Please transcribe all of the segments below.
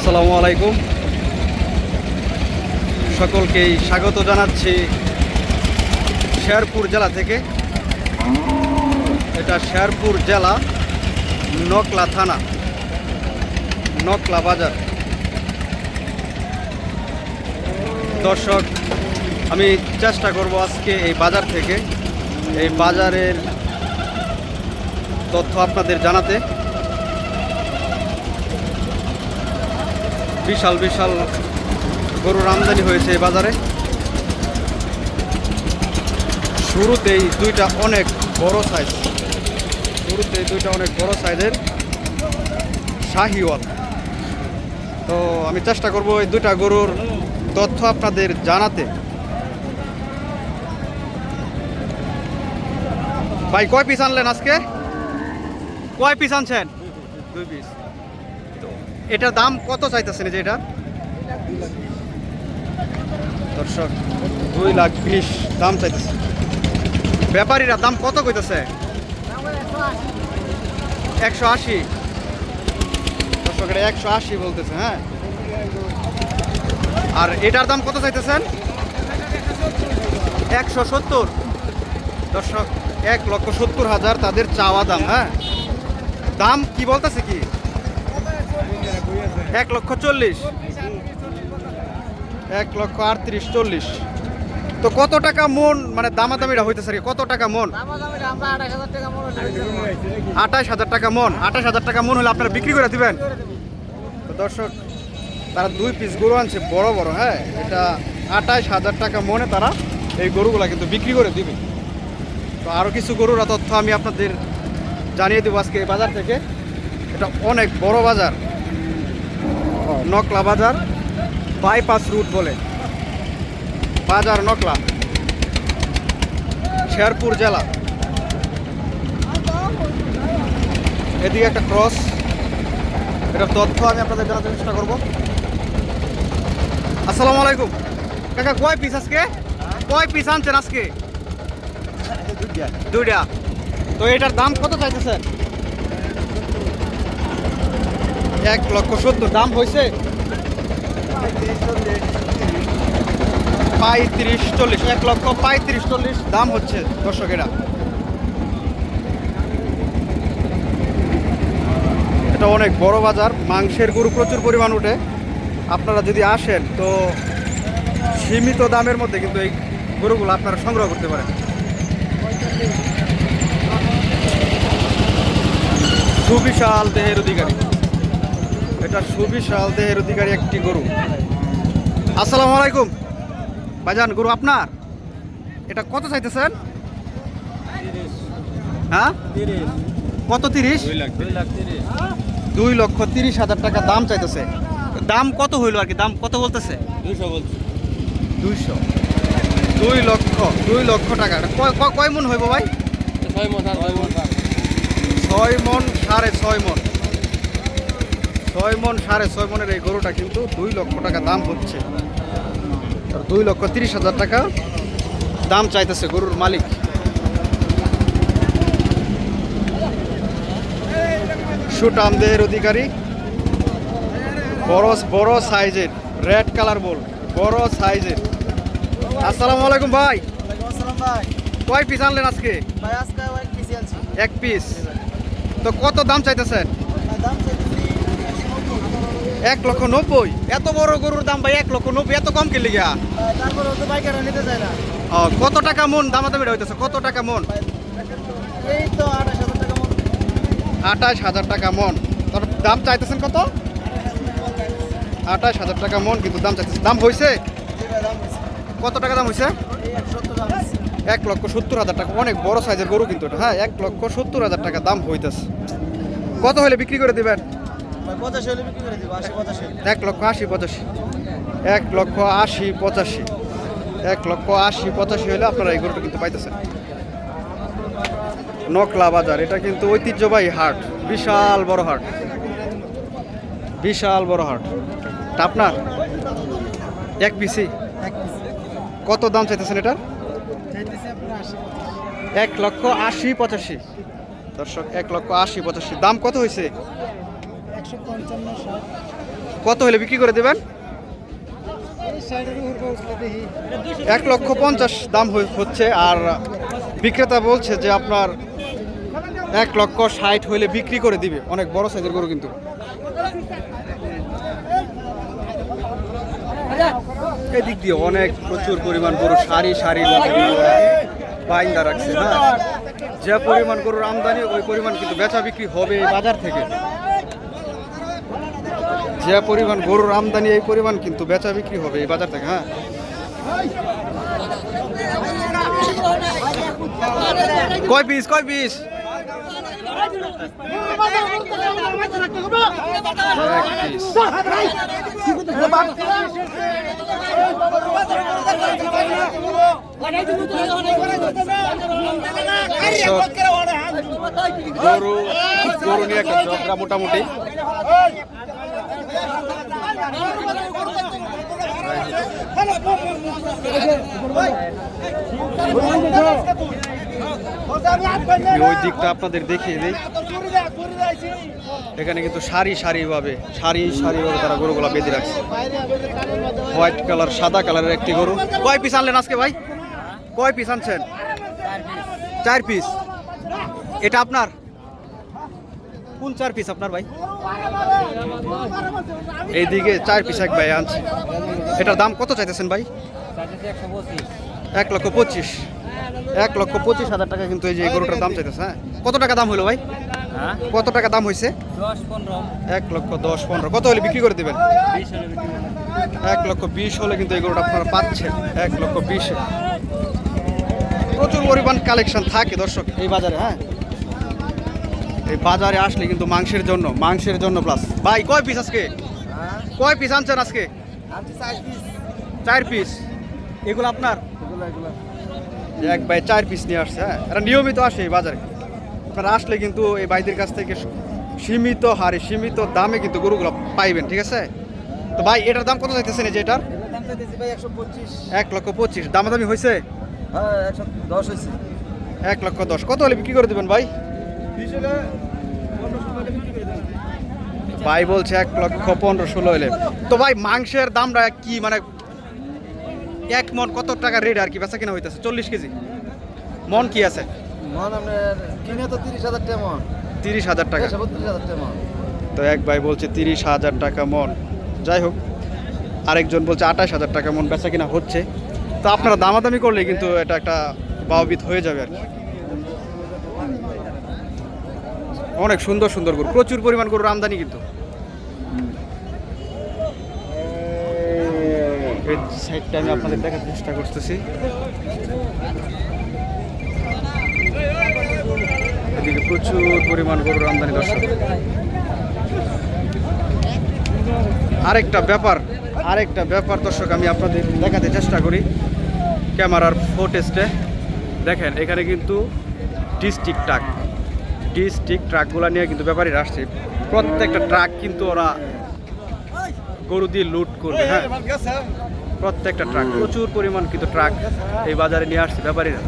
আসসালামু আলাইকুম। সকলকেই স্বাগত জানাচ্ছি শেরপুর জেলা থেকে। এটা শেরপুর জেলা, নকলা থানা, নকলা বাজার। দর্শক, আমি চেষ্টা করব আজকে এই বাজার থেকে, এই বাজারের তথ্য আপনাদের জানাতে। বিশাল বিশাল গরুর আমদানি হয়েছে এই বাজারে। শুরুতেই দুইটা অনেক বড় সাইজ শুরুতেই দুইটা অনেক বড় সাইজের শাহিওয়াল। তো আমি চেষ্টা করব এই দুইটা গরুর তথ্য আপনাদের জানাতে। ভাই, কয় পিস আনলেন আজকে? কয় পিস আনছেন? দুই পিস এটার দাম কত চাইতেছেন যে এটা? দর্শক, দুই লাখ বিশ দাম চাইতেছে। ব্যাপারীরা দাম কত কইতেছে? একশো আশি। দর্শক, এটা একশো আশি বলতেছে হ্যাঁ? আর এটার দাম কত চাইতেছেন? একশো সত্তর। দর্শক, এক লক্ষ সত্তর হাজার তাদের চাওয়া দাম হ্যাঁ? দাম কি বলতেছে কি? এক লক্ষ চল্লিশ। এক লক্ষ আটত্রিশ চল্লিশ। তো কত টাকা মন মানে দামাদামিটা হইতেছে? কত টাকা মন? আঠাশ হাজার টাকা মন আঠাশ হাজার টাকা মন। হলে আপনারা বিক্রি করে দিবেন? তো দর্শক তারা দুই পিস গরু আনছে বড় বড় হ্যাঁ? এটা আঠাশ হাজার টাকা মনে তারা এই গরুগুলা কিন্তু বিক্রি করে দিবে। তো আরও কিছু গরুর তথ্য আমি আপনাদের জানিয়ে দেবো আজকে এই বাজার থেকে। এটা অনেক বড় বাজার। নকলা বাজার বাইপাস রুট বলে। বাজার নকলা শেরপুর জেলা। এদিকে একটা ক্রস এটার তথ্য আমি আপনাদের জানাতে চেষ্টা করব। আসসালামু আলাইকুম। কাকা কয় পিস আজকে? কয় পিস আনছেন আজকে? দুইটা। তো এটার দাম কত চাইতেছেন? এক লক্ষ সত্তর। দাম হয়েছে পঁয়ত্রিশ চল্লিশ, এক লক্ষ পঁয়ত্রিশ চল্লিশ। দাম হচ্ছে দর্শকেরা। এটা অনেক বড় বাজার, মাংসের গরু প্রচুর পরিমাণ উঠে। আপনারা যদি আসেন, তো সীমিত দামের মধ্যে কিন্তু এই গরুগুলো আপনারা সংগ্রহ করতে পারেন। সুবিশাল দেহের অধিকারী। এটা সুবিশাল দেহের অধিকারী একটি গরু। আসসালামু আলাইকুম। বাজান গরু আপনার? এটা কত চাইতেছেন? হ্যাঁ? কত তিরিশ? দুই লক্ষ তিরিশ হাজার টাকা দাম চাইতেছে। দাম কত হইল আর কি? দাম কত বলতেছে? দুইশো বলছে। দুইশো। দুই লক্ষ দুই লক্ষ টাকা। কয়- মন হইব ভাই? ছয় মন সাড়ে ছয় মন। ছয় মন সাড়ে ছয় মনের এই গরুটা কিন্তু দুই লক্ষ টাকা দাম হচ্ছে। আর দুই লক্ষ তিরিশ হাজার টাকা দাম চাইতেছে গরুর মালিক। সুটামদের অধিকারী। বড় বড় সাইজের রেড কালার বল বড় সাইজের। আসসালামু আলাইকুম ভাই। কয় পিস আনলেন আজকে? এক পিস তো কত দাম চাইতেছেন? এক লক্ষ নব্বই। এত বড় গরুর দাম ভাই এক লক্ষ নব্বই এত কম কিনলে গিয়া ও, কত টাকা মন? দামাদামি হইতেছে কত টাকা মন? আঠাশ হাজার টাকা মন। তোর দাম চাইতেছেন কত? আঠাশ হাজার টাকা মন কিন্তু দাম চাইতেছে দাম হয়েছে কত টাকা দাম হয়েছে এক লক্ষ সত্তর হাজার টাকা। অনেক বড় সাইজের গরু কিন্তু এটা। হ্যাঁ এক লক্ষ সত্তর হাজার টাকা দাম হইতেছে। কত হলে বিক্রি করে দিবেন? এক লক্ষ আশি পঁচাশি। এক লক্ষ আশি পঁচাশি। এক লক্ষ আশি পঁচাশি হলে আপনারা এই গরুটা কিন্তু পাইতেছেন। নকলা বাজার এটা কিন্তু ঐতিহ্যবাহী হাট বিশাল বড় হাট। বিশাল বড় হাট। আপনার? এক পিসি? কত দাম চাইতেছেন এটার? এক লক্ষ আশি পঁচাশি। দর্শক এক লক্ষ আশি পঁচাশি। দাম কত হয়েছে কত হলে বিক্রি করে দেবেন? এক লক্ষ পঞ্চাশ দাম হচ্ছে আর বিক্রেতা বলছে যে আপনার এক লক্ষ ষাট হইলে বিক্রি করে দিবে। অনেক বড় সাইজের গরু কিন্তু। এদিক দিয়ে অনেক প্রচুর পরিমাণ গরু সারি সারি বাইন্দা রাখছে হ্যাঁ যে পরিমাণ গরুর আমদানি ওই পরিমাণ কিন্তু বেচা বিক্রি হবে বাজার থেকে। যে পরিমাণ গরুর আমদানি এই পরিমাণ কিন্তু বেচা বিক্রি হবে এই বাজার থেকে হ্যাঁ? কয় পিস কয় পিস? গরু গরু নিয়ে একটা ঝগড়া মোটামুটি। ওই দিকটা আপনাদের দেখিয়ে দিই। এখানে কিন্তু সারি সারি ভাবে সারি সারি ভাবে তারা গরুগুলা বেঁধে রাখছে। হোয়াইট কালার সাদা কালারের একটি গরু। কয় পিস আনলেন আজকে ভাই? কয় পিস আনছেন? চার পিস এটা আপনার? কোন চার পিস আপনার ভাই? এইদিকে চার পিস এক ভাই আনছে। এটার দাম কত চাইতেছেন ভাই? এক লক্ষ পঁচিশ। এক লক্ষ পঁচিশ হাজার টাকা কিন্তু এই যে এই গরুটার দাম চাইতেছে হ্যাঁ? কত টাকা দাম হলো ভাই? হ্যাঁ? কত টাকা দাম হয়েছে? এক লক্ষ দশ পনেরো। কত হলে বিক্রি করে দেবেন। এক লক্ষ বিশ হলে কিন্তু এই গরুটা আপনারা পাচ্ছেন। এক লক্ষ বিশে প্রচুর পরিমাণ কালেকশন থাকে দর্শক এই বাজারে হ্যাঁ? এই বাজারে আসলে কিন্তু মাংসের জন্য মাংসের জন্য প্লাস ভাই কয় পিস আজকে? কয় পিস আনছেন আজকে? চার পিস এগুলো আপনার? এক ভাই চার পিস নিয়ে আসছে হ্যাঁ? এরা নিয়মিত আসে এই বাজারে। আপনারা আসলে কিন্তু এই ভাইদের কাছ থেকে সীমিত হারে সীমিত দামে কিন্তু গরুগুলো পাইবেন ঠিক আছে? তো ভাই এটার দাম কত চাইতেছেন এই যে এটার? এক লক্ষ পঁচিশ। দামাদামি হ্যাঁ হয়েছে। এক লক্ষ দশ। কত হলে বিক্রি করে দেবেন ভাই? ভাই বলছে এক লক্ষ পনেরো ষোলো হলে তো ভাই মাংসের দামটা কি মানে এক মন কত টাকা রেট আর কি? বেচা কিনা হইতেছে চল্লিশ কেজি। মন কি আছে? মন আপনার কিনে তো তিরিশ হাজার টাকা মন। তিরিশ হাজার টাকা। বত্রিশ হাজার টাকা মন। তো এক ভাই বলছে তিরিশ হাজার টাকা মন। যাই হোক আরেকজন বলছে আঠাশ হাজার টাকা মন বেচা কিনা হচ্ছে। তো আপনারা দামাদামি করলে কিন্তু এটা একটা বাবিত হয়ে যাবে আর কি। অনেক সুন্দর সুন্দর গরু। প্রচুর পরিমাণ গরুর আমদানি কিন্তু। এই সাইডটা আমি আপনাদের দেখার চেষ্টা করতেছি। এদিকে প্রচুর পরিমাণ গরুর আমদানি দর্শক। আরেকটা ব্যাপার আরেকটা ব্যাপার দর্শক আমি আপনাদের দেখাতে চেষ্টা করি। ক্যামেরার ফুটেজটে দেখেন এখানে কিন্তু ডিস্ট্রিক্ট ট্রাক ডিস্ট্রিক্ট ট্রাকগুলো নিয়ে কিন্তু ব্যাপারীরা আসছে। প্রত্যেকটা ট্রাক কিন্তু ওরা গরু দিয়ে লুট করবে হ্যাঁ? প্রত্যেকটা ট্রাক প্রচুর পরিমাণ কিন্তু ট্রাক এই বাজারে নিয়ে আসছে ব্যাপারীরা।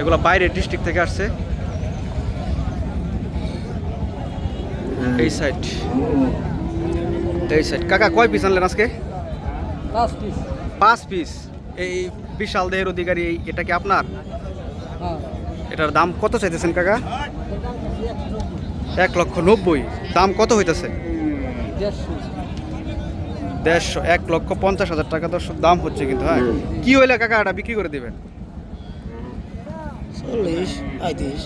এগুলো বাইরের ডিস্ট্রিক্ট থেকে আসছে। এই সাইড এই সাইড কাকা কয় পিস আনলেন আজকে? পাঁচ পিস পাঁচ পিস এই বিশাল দেহের অধিকারী এটা কি আপনার? এটার দাম কত চাইতেছেন কাকা? এক লক্ষ নব্বই। দাম কত হইতেছে? দেড়শো। এক লক্ষ পঞ্চাশ হাজার টাকা দর্শক দাম হচ্ছে কিন্তু হ্যাঁ? কি হইলে কাকা এটা বিক্রি করে দিবেন? চল্লিশ পঁয়ত্রিশ।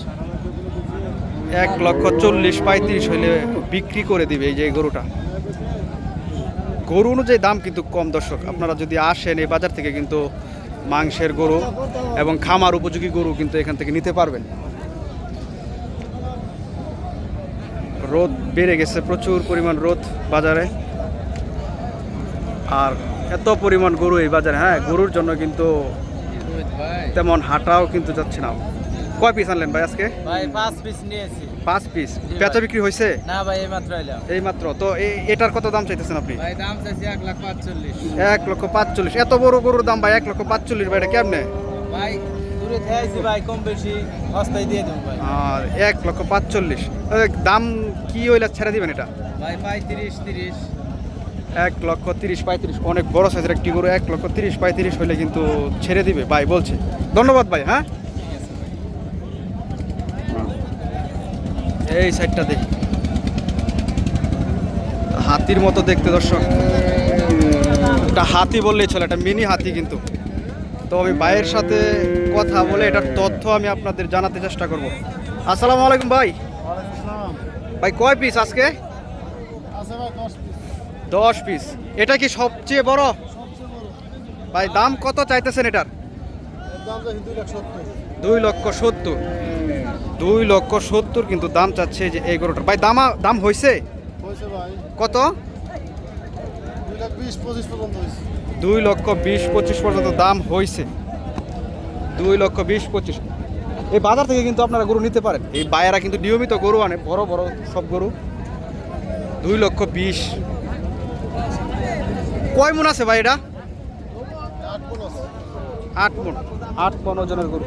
এক লক্ষ চল্লিশ পঁয়ত্রিশ হইলে বিক্রি করে দিবে এই যে গরুটা। গরু অনুযায়ী দাম কিন্তু কম দর্শক। আপনারা যদি আসেন এই বাজার থেকে কিন্তু মাংসের গরু এবং খামার উপযোগী গরু কিন্তু এখান থেকে নিতে পারবেন। রোদ বেড়ে গেছে, প্রচুর পরিমাণ রোদ বাজারে। আর এত পরিমাণ গরু এই বাজারে হ্যাঁ গরুর জন্য কিন্তু তেমন হাঁটাও কিন্তু যাচ্ছে না। কয় পিস আনলেন ভাই আজকে? ভাই, পাঁচ পিস নিয়েছি। পাঁচ পিস ভাই। বিক্রি হয়েছে? না ভাই এই মাত্র এই মাত্র তো এটার কত দাম চাইতেছেন আপনি? ভাই দাম চাইছি এক লাখ পাঁচচল্লিশ। এক লক্ষ পাঁচচল্লিশ। এত বড় গরুর দাম ভাই এক লক্ষ পাঁচচল্লিশ। ভাই এটা কেমনে? ভাই দূরে থেকে ভাই কম বেশি সস্তায় দিয়ে দেবো ভাই। আর এক লক্ষ পাঁচচল্লিশ। দাম কি হইলে ছেড়ে দিবেন এটা? ভাই পঁয়ত্রিশ তিরিশ। এক লক্ষ তিরিশ পঁয়ত্রিশ। অনেক বড় সাইজের একটি গরু এক লক্ষ তিরিশ পঁয়ত্রিশ হলে কিন্তু ছেড়ে দিবে ভাই বলছে। ধন্যবাদ ভাই হ্যাঁ? এই সাইডটা দেখি। হাতির মতো দেখতে দর্শক। এটা হাতি বললেই চলে এটা মিনি হাতি কিন্তু। তো আমি ভাইয়ের সাথে কথা বলে এটার তথ্য আমি আপনাদের জানাতে চেষ্টা করব। আসসালামু আলাইকুম ভাই। ভাই কয় পিস আজকে? দশ পিস এটা কি সবচেয়ে বড়? ভাই দাম কত চাইতেছেন এটার? দুই লক্ষ সত্তর। দুই লক্ষ সত্তর কিন্তু দাম চাচ্ছে যে এই গরুটার। ভাই দাম দাম হয়েছে কত? দুই লক্ষ বিশ পঁচিশ পর্যন্ত দাম হয়েছে দুই লক্ষ বিশ পঁচিশ। এই বাজার থেকে কিন্তু আপনারা গরু নিতে পারেন। এই বায়েরা কিন্তু নিয়মিত গরু আনে বড় বড় সব গরু। দুই লক্ষ বিশ। কয় মন আছে ভাই এটা? আট মন। আট মন ওজনের গরু।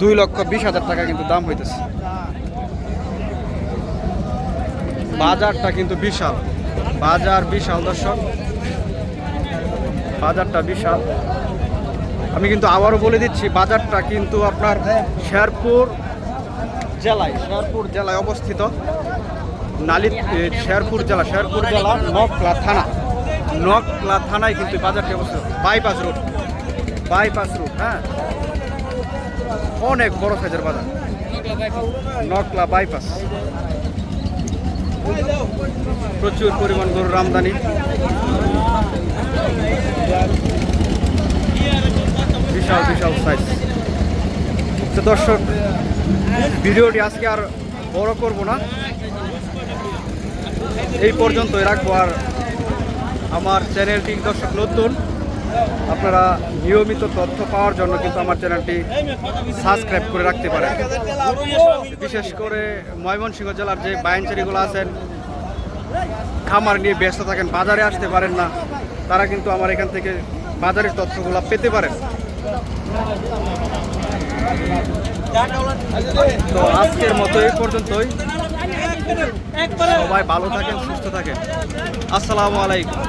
দুই লক্ষ বিশ হাজার টাকা কিন্তু দাম হইতেছে। বাজারটা কিন্তু বিশাল। বাজার বিশাল দর্শক। বাজারটা বিশাল। আমি কিন্তু আবারও বলে দিচ্ছি বাজারটা কিন্তু আপনার শেরপুর জেলায় শেরপুর জেলায় অবস্থিত। নালি এ, শেরপুর জেলা শেরপুর জেলা নকলা থানা। নকলা থানায় কিন্তু বাজারটি অবস্থিত। Bypass road. বাইপাস রোড হ্যাঁ। অনেক বড় সাইজের বাজার। নকলা বাইপাস প্রচুর পরিমাণ গরুর আমদানি। বিশাল বিশাল সাইজ তো দর্শক, ভিডিওটি আজকে আর বড় করব না। এই পর্যন্তই রাখব আর আমার চ্যানেলটি দর্শক নতুন। আপনারা নিয়মিত তথ্য পাওয়ার জন্য কিন্তু আমার চ্যানেলটি সাবস্ক্রাইব করে রাখতে পারেন। বিশেষ করে ময়মনসিংহ জেলার যে বায়ানচারিগুলো আছেন, খামার নিয়ে ব্যস্ত থাকেন, বাজারে আসতে পারেন না, তারা কিন্তু আমার এখান থেকে বাজারের তথ্যগুলো পেতে পারেন। তো আজকের মতো এই পর্যন্তই। সবাই ভালো থাকেন, সুস্থ থাকেন। আসসালামু আলাইকুম।